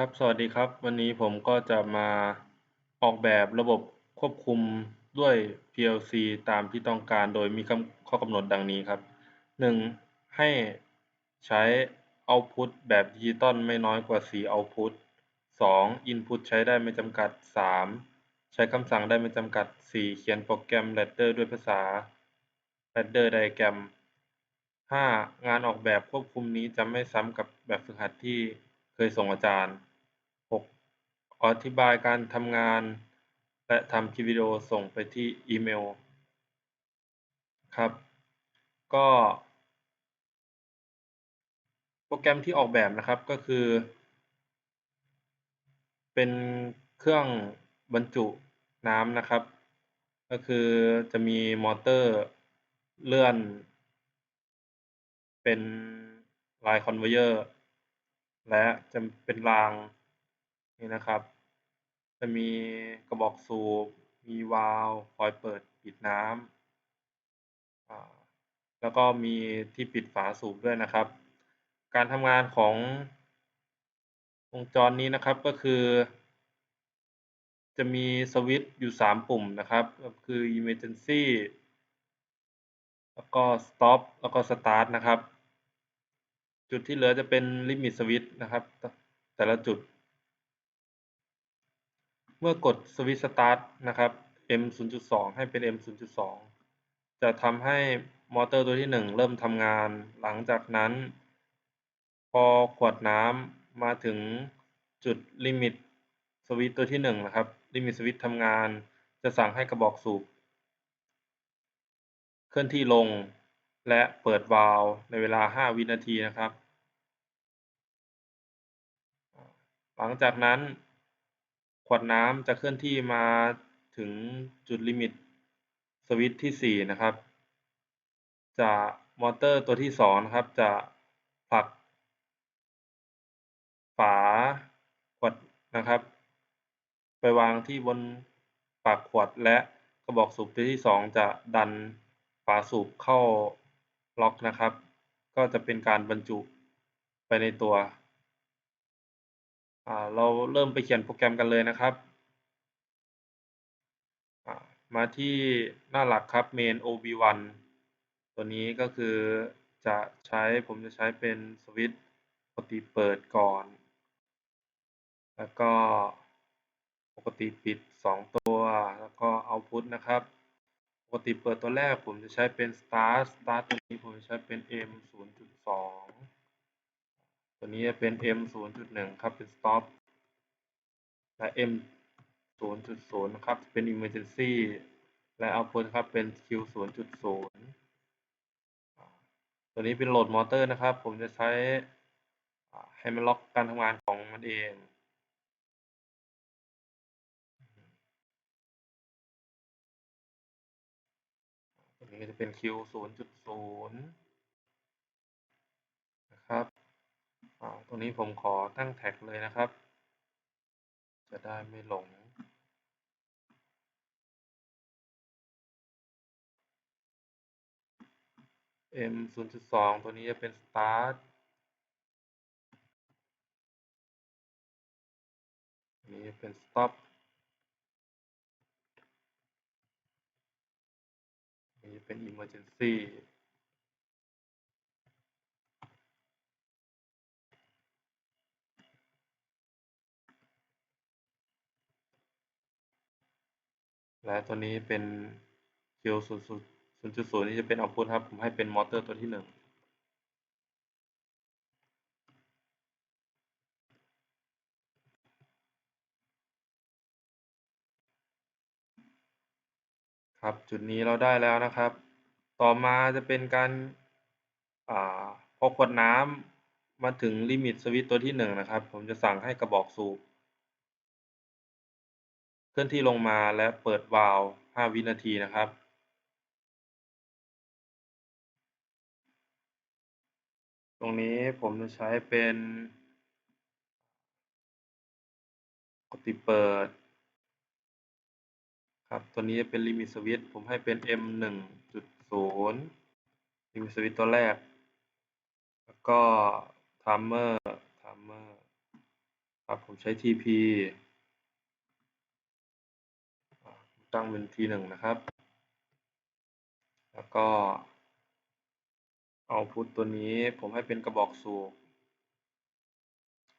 ครับ สวัสดีครับ วันนี้ผมก็จะมาออกแบบระบบควบคุมด้วย PLC ตามที่ต้องการโดยมีข้อกำหนดดังนี้ครับ 1. ให้ใช้ Output แบบดิจิตอลไม่น้อยกว่า 4 Output 2. Input ใช้ได้ไม่จำกัด 3. ใช้คำสั่งได้ไม่จำกัด 4. เขียนโปรแกรม Ladder ด้วยภาษา Ladder Diagram 5. งานออกแบบควบคุมนี้จะไม่ซ้ำกับแบบฝึกหัดที่เคยส่งอาจารย์ ขออธิบายการทำงานและทำคลิปวิดีโอส่งไปที่อีเมลครับ ก็ โปรแกรมที่ออกแบบนะครับก็คือ เป็นเครื่องบรรจุน้ำนะครับ ก็คือจะมีมอเตอร์เลื่อน เป็นลายคอนเวเยอร์และจะเป็นราง นี่นะครับ จะมีกระบอกสูบ มีวาล์วคอยเปิดปิดน้ำแล้วก็มีที่ปิดฝาสูบด้วยนะครับ การทำงานของวงจรนี้นะครับก็คือ จะมีสวิตช์อยู่ 3 ปุ่มนะครับ ก็คือ emergency แล้วก็ stop แล้วก็ start นะครับ จุดที่เหลือจะเป็น limit switch นะครับ แต่ละจุด เมื่อกดสวิตช์ start นะครับ M 0.2 ให้เป็น M 0.2 จะทำให้มอเตอร์ตัวที่ 1 เริ่มทำงาน หลังจากนั้น พอขวดน้ำมาถึงจุดลิมิตสวิตช์ตัวที่ 1 นะครับ ลิมิตสวิตช์ทำงาน จะสั่งให้กระบอกสูบ เคลื่อนที่ลงและเปิดวาล์วในเวลา 5 วินาทีนะครับ หลังจากนั้น ขวดน้ำจะเคลื่อนที่มาถึงจุดลิมิตสวิตช์ที่ 4 นะครับ จะมอเตอร์ตัวที่ 2 นะครับ จะผลัก ฝาขวดนะครับ ไปวางที่บนปากขวดและกระบอกสูบตัวที่ 2 จะดันฝาสูบเข้าล็อกนะครับ ก็จะเป็นการบรรจุไปในตัว เราเริ่มไปเขียนโปรแกรมกันเลยนะครับ มาที่หน้าหลักครับ main ob1 ตัวนี้ก็คือจะใช้ผมจะใช้เป็นสวิตช์ปกติเปิดก่อน แล้วก็ปกติปิด 2 ตัว แล้วก็ output นะครับ ปกติเปิดตัวแรกผมจะใช้เป็น start start ตัวนี้ผมจะใช้เป็น m 0.2 ตัวนี้จะเป็น m 0.1 ครับ เป็น stop และ m 0.0 นะครับ เป็น emergency และ output ครับ เป็น q 0.0 ตัวนี้เป็นโหลดมอเตอร์นะครับ ผมจะใช้ให้มันล็อกการทำงานของมันเองตัวนี้จะเป็น q 0.0 นะครับ ตรงนี้ผมขอตั้งแท็กเลยนะครับ จะได้ไม่หลง M 0.2 ตัวนี้จะเป็น start นี้เป็น stop นี้เป็น emergency และตัวนี้เป็น Q 0 0.0นี้จะเป็น output ครับ ผมให้เป็นมอเตอร์ตัวที่1ครับจุดนี้เราได้แล้วนะครับ ต่อมาจะเป็นการอพอขวดน้ำมาถึงลิมิตสวิตตัวที่1นะครับ ผมจะสั่งให้กระบอกสูบ ลื่อนที่ลงมาและเปิดวาล์ว 5 วินาทีนะครับ ตรงนี้ผมจะใช้เป็นปกติเปิด ครับ ตัวนี้เป็นลิมิตสวิตผมให้เป็น M 1.0ลิมิตสวิตตัวแรก แล้วก็ timer timer ครับ ผมใช้ TP ตั้งเป็น T1 นะครับ แล้วก็ output ตัวนี้ผมให้เป็นกระบอกสูบ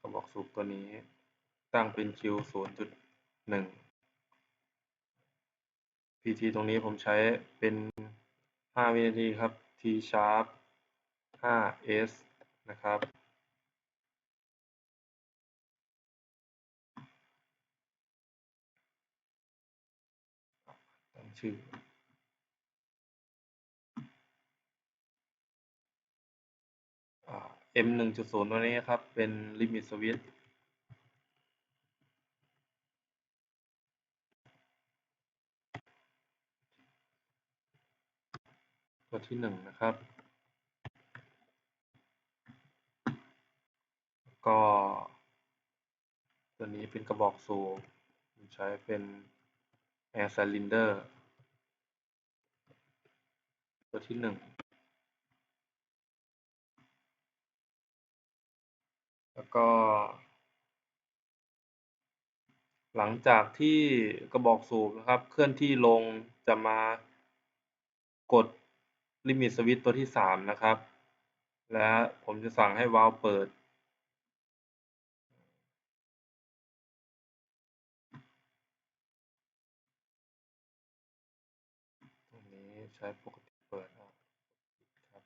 กระบอกสูบตัวนี้ ตั้งเป็น Q 0.1 PT ตรงนี้ผมใช้เป็น 5 วินาทีครับ T sharp 5S นะครับ ชื่ออ่า M 1.0ตัวนี้ครับ เป็น limit switch ตัวที่หนึ่งนะครับ ก็ ตัวนี้เป็นกระบอกสูบใช้เป็น air cylinder ตัวที่หนึ่งแล้วก็ หลังจากที่กระบอกสูบนะครับ เคลื่อนที่ลงจะมากดลิมิตสวิตตัวที่สามนะครับ และผมจะสั่งให้วาล์วเปิด ตรงนี้ใช้ปกติเปิดนะครับ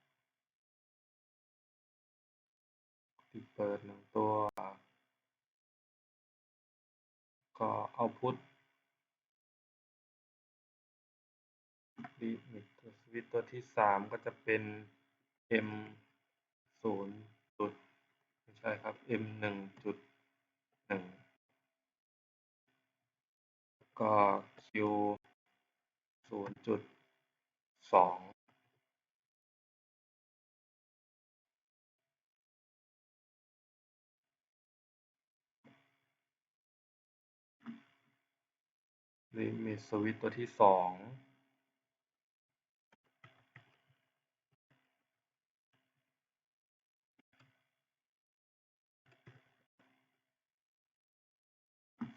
ปกติ เปิดหนึ่งตัว ก็ output limit switch ตัวที่สามก็จะเป็น M ศูนย์จุดไม่ใช่ครับ M หนึ่งจุดหนึ่งก็ Q ศูนย์จุดสอง ลิมิตสวิตตัวที่สอง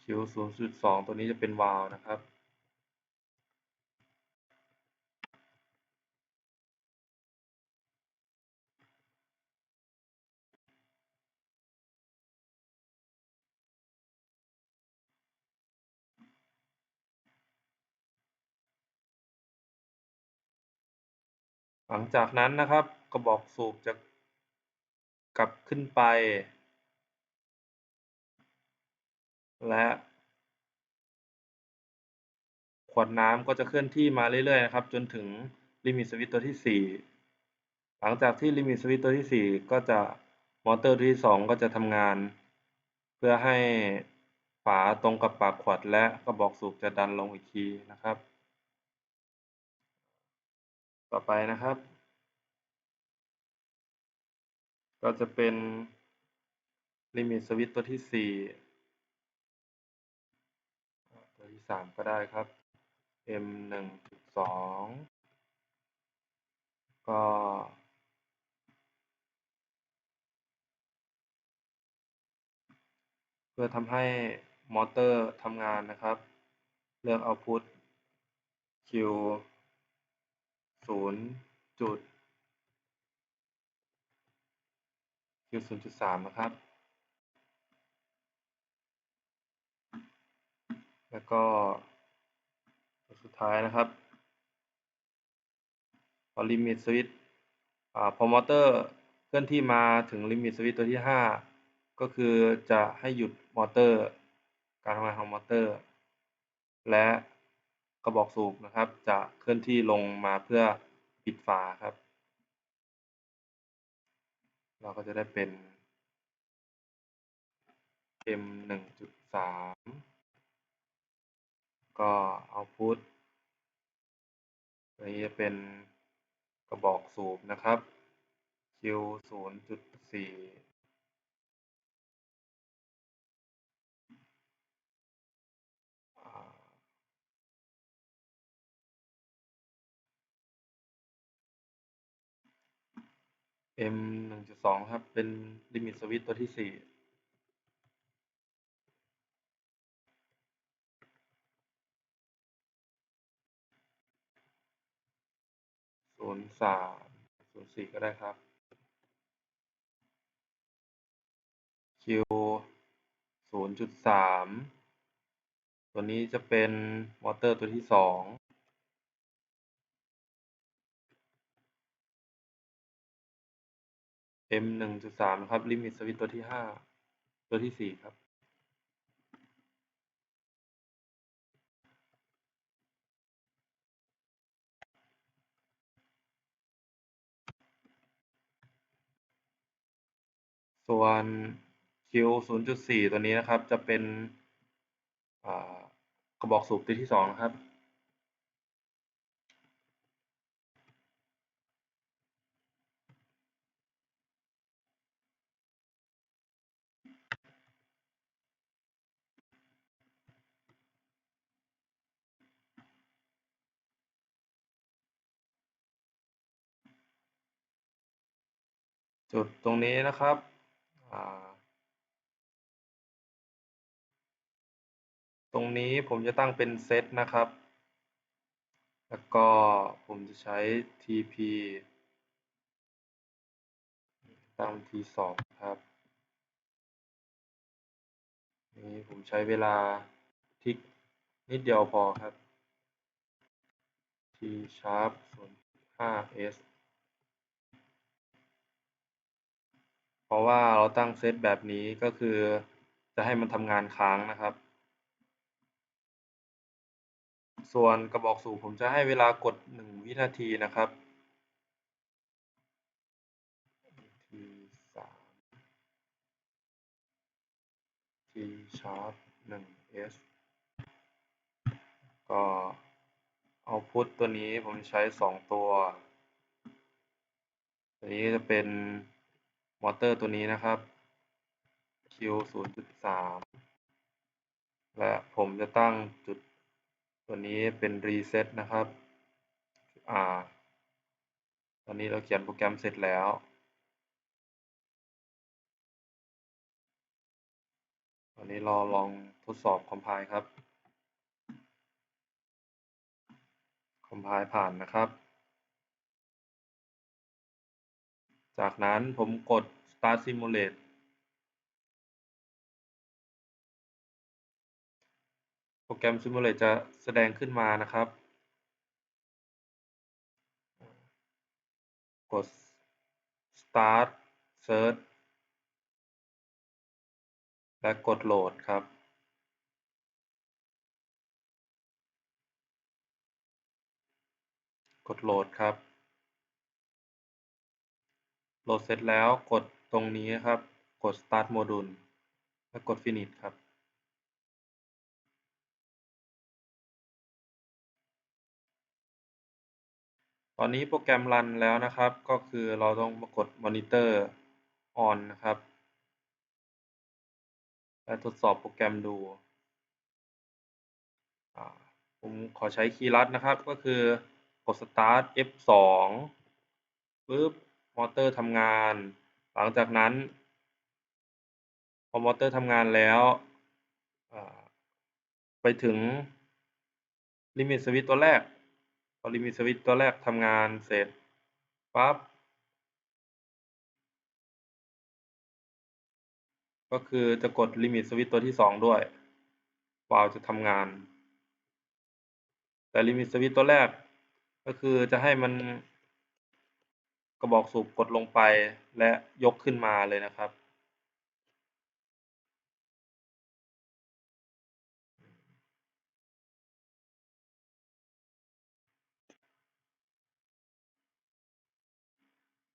ชิวศูนย์จุดสองตัวนี้จะเป็นวาลนะครับ หลังจากนั้นนะครับกระบอกสูบจะกลับขึ้นไป และขวดน้ำก็จะเคลื่อนที่มาเรื่อยๆนะครับ จนถึง limit switch ตัวที่สี่หลังจากที่ limit switch ตัวที่สี่ก็จะมอเตอร์ตัวที่สองก็จะทำงาน เพื่อให้ฝาตรงกับปากขวดและกระบอกสูบจะดันลงอีกทีนะครับ ต่อไปนะครับ ก็จะเป็น limit switch ตัวที่สี่ตัวที่สามก็ได้ครับ M หนึ่งจุดสองก็เพื่อทำให้มอเตอร์ทำงานนะครับ เลือก output Q ศูนย์จุด Q ศูนย์จุดสามนะครับ แล้วก็สุดท้ายนะครับพอ limit switch อ่าพอมอเตอร์เคลื่อนที่มาถึง limit switch ตัวที่ห้าก็คือจะให้หยุดมอเตอร์ การทำงานของมอเตอร์ และ กระบอกสูบนะครับ จะเคลื่อนที่ลงมาเพื่อปิดฝาครับ เราก็จะได้เป็น M 1.3 ก็เอาพุทธนี้เป็นกระบอกสูบนะครับ Q 0.4 m หนึ่งจุดสองครับ เป็นลิมิตสวิตตัวที่สี่ศูนย์สามศูนย์สี่ก็ได้ครับ q ศูนย์จุดสามตัวนี้จะเป็นมอเตอร์ตัวที่สอง M หนึ่งจุดสามครับลิมิตสวิตตัวที่ห้าตัวที่สี่ครับส่วน Q ศูนย์จุดสี่ตัวนี้นะครับ จะเป็นกระบอกสูบตัวที่สองนะครับ จุดตรงนี้นะครับตรงนี้ผมจะตั้งเป็นเซตนะครับ แล้วก็ผมจะใช้ tp ตั้ง t2 ครับ นี่ผมใช้เวลาทิกนิดเดียวพอครับ t sharp 0 5s ราะว่าเราตั้งเซตแบบนี้ก็คือจะให้มันทำงานค้างนะครับ ส่วนกระบอกสูบผมจะให้เวลากดหนึ่งวินาทีนะครับ T สาม T sharp หนึ่ง S ก็เอาพุทตัวนี้ผมใช้สองตัว ตัวนี้จะเป็น มอเตอร์ตัวนี้นะครับ Q 0.3 และผมจะตั้งจุดตัวนี้เป็นรีเซ็ตนะครับอตอนนี้เราเขียนโปรแกรมเสร็จแล้ว ตอนนี้เราลองทดสอบคอมไพล์ครับ คอมไพล์ผ่านนะครับ จากนั้นผมกด Start Simulate โปรแกรม Simulate จะแสดงขึ้นมานะครับ กด Start Search และกดโหลดครับกดโหลดครับ โหลดเสร็จแล้วกดตรงนี้ครับ กด Start Module และกด Finish ครับ ตอนนี้โปรแกรมรันแล้วนะครับ ก็คือเราต้องกด Monitor On นะครับและทดสอบโปรแกรมดู ผมขอใช้คีย์ลัดนะครับ ก็คือกด Start F2 ปึ๊บ อเตอร์ทำงาน หลังจากนั้น พอมอเตอร์ทำงานแล้วไปถึงลิมิตสวิตตัวแรก พอลิมิตสวิตตัวแรกทำงานเสร็จปั๊บก็คือจะกดลิมิตสวิตตัวที่สองด้วยวาล์วจะทำงาน แต่ลิมิตสวิตตัวแรก ก็คือจะให้มัน กระบอกสูบกดลงไปและยกขึ้นมาเลยนะครับ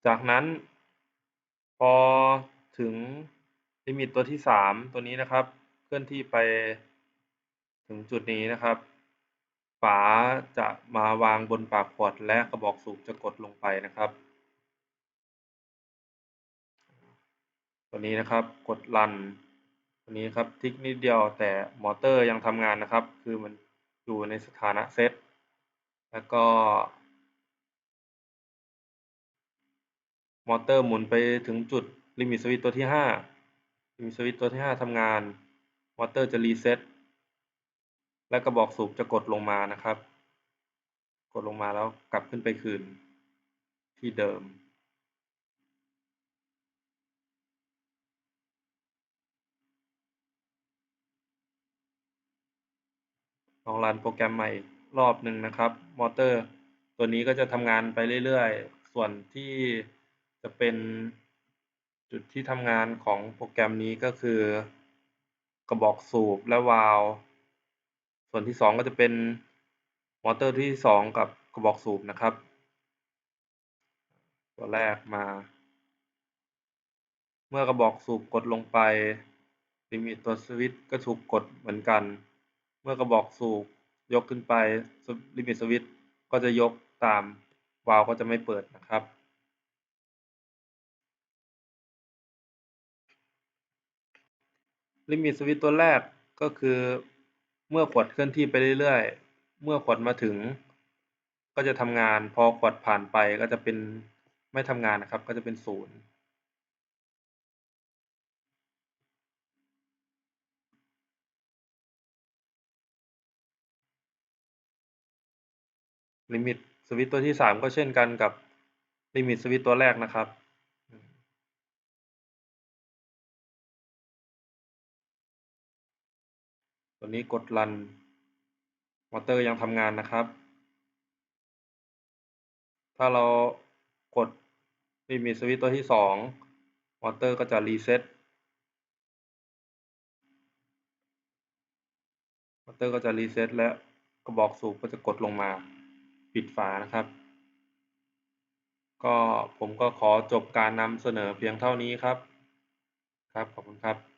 จากนั้นพอถึงลิมิตตัวที่สามตัวนี้นะครับ เคลื่อนที่ไปถึงจุดนี้นะครับฝาจะมาวางบนปากขวดและกระบอกสูบจะกดลงไปนะครับ ตัวนี้นะครับกดรันตัวนี้ครับทิกนิดเดียวแต่มอเตอร์ยังทำงานนะครับ คือมันอยู่ในสถานะเซตแล้วก็มอเตอร์หมุนไปถึงจุดลิมิตสวิตตัวที่ห้าลิมิตสวิตตัวที่ห้าทำงาน มอเตอร์จะรีเซ็ตและกระบอกสูบจะกดลงมานะครับ กดลงมาแล้วกลับขึ้นไปคืนที่เดิม ลองรันโปรแกรมใหม่รอบหนึ่งนะครับ มอเตอร์ ตัวนี้ก็จะทำงานไปเรื่อยๆ ส่วนที่จะเป็นจุดที่ทำงานของโปรแกรมนี้ก็คือกระบอกสูบและวาล์วส่วนที่สองก็จะเป็นมอเตอร์ที่สองกับกระบอกสูบนะครับ ตัวแรกมา เมื่อกระบอกสูบกดลงไปลิมิตตัวสวิตช์ก็ถูกกดเหมือนกัน มื่อกระบอกสูบยกขึ้นไปลิมิตสวิตช์ก็จะยกตามวาล์วก็จะไม่เปิดนะครับ ลิมิตสวิตช์ตัวแรกก็คือเมื่อขวดเคลื่อนที่ไปเรื่อยๆ เมื่อขวดมาถึง ก็จะทำงานพอขวดผ่านไปก็จะเป็นไม่ทำงานนะครับ ก็จะเป็นศูนย์ ลิมิตสวิตตัวที่สามก็เช่นกันกับลิมิตสวิตตัวแรกนะครับ ตัวนี้กดรันมอเตอร์ยังทำงานนะครับ ถ้าเรากดลิมิตสวิตตัวที่สองมอเตอร์ก็จะรีเซ็ตมอเตอร์ก็จะรีเซ็ตและกระบอกสูบก็จะกดลงมา ปิดฝานะครับ ก็ผมก็ขอจบการนำเสนอเพียงเท่านี้ครับ ครับ ขอบคุณครับ